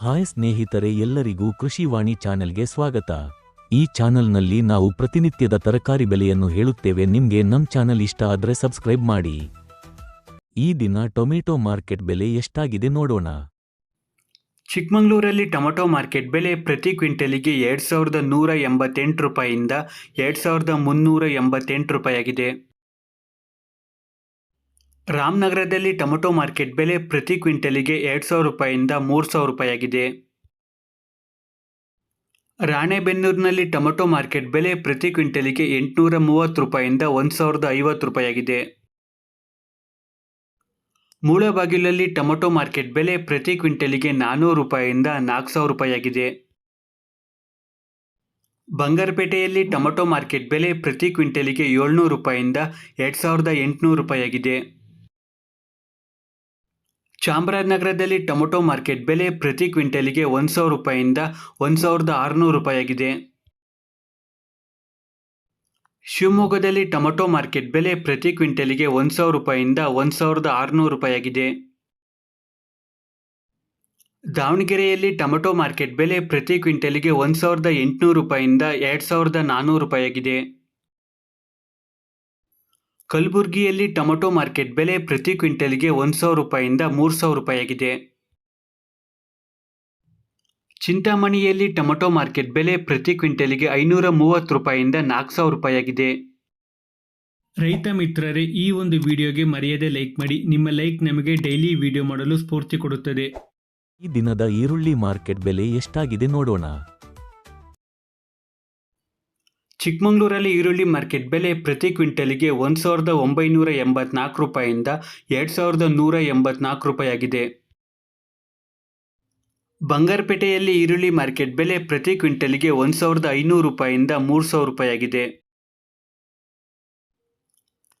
Hi ಸ್ನೇಹಿತರೆ ಎಲ್ಲರಿಗೂ ಕೃಷಿವಾಣಿ ಚಾನೆಲ್ಗೆ ಸ್ವಾಗತ. ಈ ಚಾನೆಲ್ನಲ್ಲಿ ನಾವು ಪ್ರತಿನಿತ್ಯದ ತರಕಾರಿ ಬೆಲೆಯನ್ನು ಹೇಳುತ್ತೇವೆ. ನಿಮ್ಗೆ ನಮ್ ಚಾನೆಲ್ ಇಷ್ಟ ಆದ್ರೆ ಸಬ್ಸ್ಕ್ರೈಬ್ ಮಾಡಿ. ಈ ದಿನ ಟೊಮೆಟೊ ಮಾರ್ಕೆಟ್ ಬೆಲೆ ಎಷ್ಟಾಗಿದೆ ನೋಡೋಣ. ಚಿಕ್ಕಮಗಳೂರಲ್ಲಿ ಟೊಮೆಟೊ ಮಾರ್ಕೆಟ್ ಬೆಲೆ ಪ್ರತಿ ಕ್ವಿಂಟಲಿಗೆ ಎರಡು ಸಾವಿರದ ನೂರ ಎಂಬತ್ತೆಂಟು ರೂಪಾಯಿಯಿಂದ ಎರಡು ಸಾವಿರದ ಮುನ್ನೂರ ಎಂಬತ್ತೆಂಟು ರೂಪಾಯಿಯಾಗಿದೆ. ರಾಮನಗರದಲ್ಲಿ ಟೊಮೆಟೊ ಮಾರ್ಕೆಟ್ ಬೆಲೆ ಪ್ರತಿ ಕ್ವಿಂಟಲಿಗೆ ಎರಡು ಸಾವಿರ ರೂಪಾಯಿಯಿಂದ ಮೂರು ಸಾವಿರ ರೂಪಾಯಿಯಾಗಿದೆ. ರಾಣೆಬೆನ್ನೂರಿನಲ್ಲಿ ಟೊಮೆಟೊ ಮಾರ್ಕೆಟ್ ಬೆಲೆ ಪ್ರತಿ ಕ್ವಿಂಟಲಿಗೆ ಎಂಟುನೂರ ಮೂವತ್ತು ರೂಪಾಯಿಯಿಂದ ಒಂದು ಸಾವಿರದ ಐವತ್ತು ರೂಪಾಯಿಯಾಗಿದೆ. ಮೂಳಬಾಗಿಲಲ್ಲಿ ಟೊಮೆಟೊ ಮಾರ್ಕೆಟ್ ಬೆಲೆ ಪ್ರತಿ ಕ್ವಿಂಟಲಿಗೆ ನಾನ್ನೂರು ರೂಪಾಯಿಯಿಂದ ನಾಲ್ಕು ಸಾವಿರ ರೂಪಾಯಿಯಾಗಿದೆ. ಬಂಗಾರಪೇಟೆಯಲ್ಲಿ ಟೊಮೆಟೊ ಮಾರ್ಕೆಟ್ ಬೆಲೆ ಪ್ರತಿ ಕ್ವಿಂಟಲಿಗೆ ಏಳ್ನೂರು ರೂಪಾಯಿಯಿಂದ ಎರಡು ಸಾವಿರದ ಎಂಟುನೂರು ರೂಪಾಯಿಯಾಗಿದೆ. ಚಾಮರಾಜನಗರದಲ್ಲಿ ಟೊಮೊಟೊ ಮಾರ್ಕೆಟ್ ಬೆಲೆ ಪ್ರತಿ ಕ್ವಿಂಟಲಿಗೆ ಒಂದು ಸಾವಿರ ರೂಪಾಯಿಯಿಂದ ಒಂದು ಸಾವಿರದ ಆರುನೂರು ರೂಪಾಯಿಯಾಗಿದೆ. ಶಿವಮೊಗ್ಗದಲ್ಲಿ ಟೊಮೊಟೊ ಮಾರ್ಕೆಟ್ ಬೆಲೆ ಪ್ರತಿ ಕ್ವಿಂಟಲಿಗೆ ಒಂದು ಸಾವಿರ ರೂಪಾಯಿಯಿಂದ ಒಂದು ಸಾವಿರದ ಆರುನೂರು ರೂಪಾಯಿಯಾಗಿದೆ. ದಾವಣಗೆರೆಯಲ್ಲಿ ಟೊಮೊಟೊ ಮಾರ್ಕೆಟ್ ಬೆಲೆ ಪ್ರತಿ ಕ್ವಿಂಟಲಿಗೆ ಒಂದು ಸಾವಿರದ ಎಂಟುನೂರು ರೂಪಾಯಿಯಿಂದ ಎರಡು ಸಾವಿರದ ನಾನ್ನೂರು ರೂಪಾಯಿಯಾಗಿದೆ. ಕಲಬುರಗಿಯಲ್ಲಿ ಟೊಮೆಟೊ ಮಾರ್ಕೆಟ್ ಬೆಲೆ ಪ್ರತಿ ಕ್ವಿಂಟಲ್ಗೆ ಒಂದು ಸಾವಿರ ರೂಪಾಯಿಂದ ಮೂರು ಸಾವಿರ ರೂಪಾಯಿಯಾಗಿದೆ. ಚಿಂತಾಮಣಿಯಲ್ಲಿ ಟೊಮೆಟೊ ಮಾರ್ಕೆಟ್ ಬೆಲೆ ಪ್ರತಿ ಕ್ವಿಂಟಲ್ಗೆ ಐನೂರ ಮೂವತ್ತು ರೂಪಾಯಿಯಿಂದ ನಾಲ್ಕು ಸಾವಿರ ರೂಪಾಯಿಯಾಗಿದೆ. ರೈತ ಮಿತ್ರರೇ ಈ ಒಂದು ವಿಡಿಯೋಗೆ ಮರೆಯದೆ ಲೈಕ್ ಮಾಡಿ. ನಿಮ್ಮ ಲೈಕ್ ನಮಗೆ ಡೈಲಿ ವಿಡಿಯೋ ಮಾಡಲು ಸ್ಫೂರ್ತಿ ಕೊಡುತ್ತದೆ. ಈ ದಿನದ ಈರುಳ್ಳಿ ಮಾರ್ಕೆಟ್ ಬೆಲೆ ಎಷ್ಟಾಗಿದೆ ನೋಡೋಣ. ಚಿಕ್ಕಮಗಳೂರಲ್ಲಿ ಈರುಳ್ಳಿ ಮಾರ್ಕೆಟ್ ಬೆಲೆ ಪ್ರತಿ ಕ್ವಿಂಟಲ್ಗೆ ಒಂದು ಸಾವಿರದ ಒಂಬೈನೂರ ಎಂಬತ್ನಾಲ್ಕು ರೂಪಾಯಿಂದ ಎರಡು ಸಾವಿರದ ನೂರ ಎಂಬತ್ನಾಲ್ಕು ರೂಪಾಯಿಯಾಗಿದೆ. ಬಂಗಾರಪೇಟೆಯಲ್ಲಿ ಈರುಳ್ಳಿ ಮಾರ್ಕೆಟ್ ಬೆಲೆ ಪ್ರತಿ ಕ್ವಿಂಟಲ್ಗೆ ಒಂದು ಸಾವಿರದ ಐನೂರು ರೂಪಾಯಿಂದ ಮೂರು ಸಾವಿರ ರೂಪಾಯಿಯಾಗಿದೆ.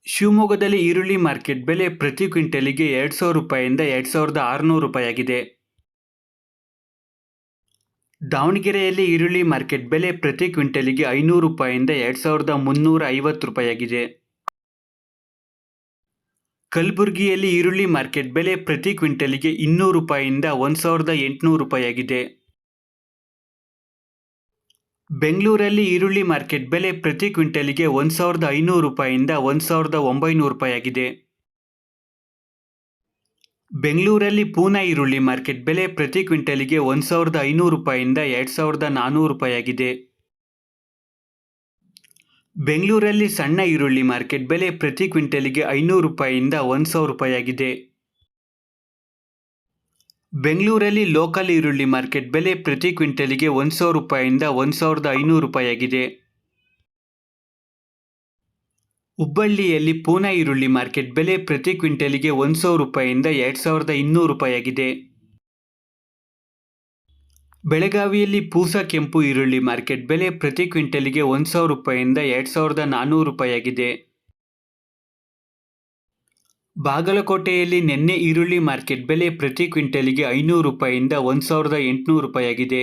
ಶಿವಮೊಗ್ಗದಲ್ಲಿ ಈರುಳ್ಳಿ ಮಾರ್ಕೆಟ್ ಬೆಲೆ ಪ್ರತಿ ಕ್ವಿಂಟಲಿಗೆ ಎರಡು ಸಾವಿರ ರೂಪಾಯಿಂದ ಎರಡು ಸಾವಿರದ ಆರುನೂರು ರೂಪಾಯಿಯಾಗಿದೆ. ದಾವಣಗೆರೆಯಲ್ಲಿ ಈರುಳ್ಳಿ ಮಾರ್ಕೆಟ್ ಬೆಲೆ ಪ್ರತಿ ಕ್ವಿಂಟಲಿಗೆ ಐನೂರು ರೂಪಾಯಿಂದ ಎರಡು ಸಾವಿರದ ಮುನ್ನೂರ ಐವತ್ತು ರೂಪಾಯಿಯಾಗಿದೆ. ಕಲಬುರಗಿಯಲ್ಲಿ ಈರುಳ್ಳಿ ಮಾರ್ಕೆಟ್ ಬೆಲೆ ಪ್ರತಿ ಕ್ವಿಂಟಲಿಗೆ ಇನ್ನೂರು ರೂಪಾಯಿಯಿಂದ ಒಂದು ಸಾವಿರದ ಎಂಟುನೂರು ರೂಪಾಯಿಯಾಗಿದೆ. ಬೆಂಗಳೂರಲ್ಲಿ ಈರುಳ್ಳಿ ಮಾರ್ಕೆಟ್ ಬೆಲೆ ಪ್ರತಿ ಕ್ವಿಂಟಲಿಗೆ ಒಂದು ಸಾವಿರದ ಐನೂರು ರೂಪಾಯಿಯಿಂದ ಒಂದು ಸಾವಿರದ ಒಂಬೈನೂರು ರೂಪಾಯಿಯಾಗಿದೆ. ಬೆಂಗಳೂರಲ್ಲಿ ಪೂನಾ ಈರುಳ್ಳಿ ಮಾರ್ಕೆಟ್ ಬೆಲೆ ಪ್ರತಿ ಕ್ವಿಂಟಲಿಗೆ ಒಂದು ಸಾವಿರದ ಐನೂರು ರೂಪಾಯಿಂದ ಎರಡು ಸಾವಿರದ ನಾನ್ನೂರು ರೂಪಾಯಿಯಾಗಿದೆ. ಬೆಂಗಳೂರಲ್ಲಿ ಸಣ್ಣ ಈರುಳ್ಳಿ ಮಾರ್ಕೆಟ್ ಬೆಲೆ ಪ್ರತಿ ಕ್ವಿಂಟಲಿಗೆ ಐನೂರು ರೂಪಾಯಿಯಿಂದ ಒಂದು ಸಾವಿರ ರೂಪಾಯಿಯಾಗಿದೆ. ಬೆಂಗಳೂರಲ್ಲಿ ಲೋಕಲ್ ಈರುಳ್ಳಿ ಮಾರ್ಕೆಟ್ ಬೆಲೆ ಪ್ರತಿ ಕ್ವಿಂಟಲಿಗೆ ಒಂದು ಸಾವಿರ ರೂಪಾಯಿಯಿಂದ ಒಂದು ಸಾವಿರದ ಐನೂರು ರೂಪಾಯಿಯಾಗಿದೆ. ಹುಬ್ಬಳ್ಳಿಯಲ್ಲಿ ಪೂನಾ ಈರುಳ್ಳಿ ಮಾರ್ಕೆಟ್ ಬೆಲೆ ಪ್ರತಿ ಕ್ವಿಂಟಲಿಗೆ ಒಂದು ಸಾವಿರ ರೂಪಾಯಿಯಿಂದ ಎರಡು ಸಾವಿರದ ಇನ್ನೂರು ರೂಪಾಯಿಯಾಗಿದೆ. ಬೆಳಗಾವಿಯಲ್ಲಿ ಪೂಸ ಕೆಂಪು ಈರುಳ್ಳಿ ಮಾರ್ಕೆಟ್ ಬೆಲೆ ಪ್ರತಿ ಕ್ವಿಂಟಲಿಗೆ ಒಂದು ಸಾವಿರ ರೂಪಾಯಿಯಿಂದ ಎರಡು ಸಾವಿರದ ನಾನ್ನೂರು ರೂಪಾಯಿಯಾಗಿದೆ. ಬಾಗಲಕೋಟೆಯಲ್ಲಿ ನಿನ್ನೆ ಈರುಳ್ಳಿ ಮಾರ್ಕೆಟ್ ಬೆಲೆ ಪ್ರತಿ ಕ್ವಿಂಟಲಿಗೆ ಐನೂರು ರೂಪಾಯಿಯಿಂದ ಒಂದು ಸಾವಿರದ ಎಂಟುನೂರು ರೂಪಾಯಿಯಾಗಿದೆ.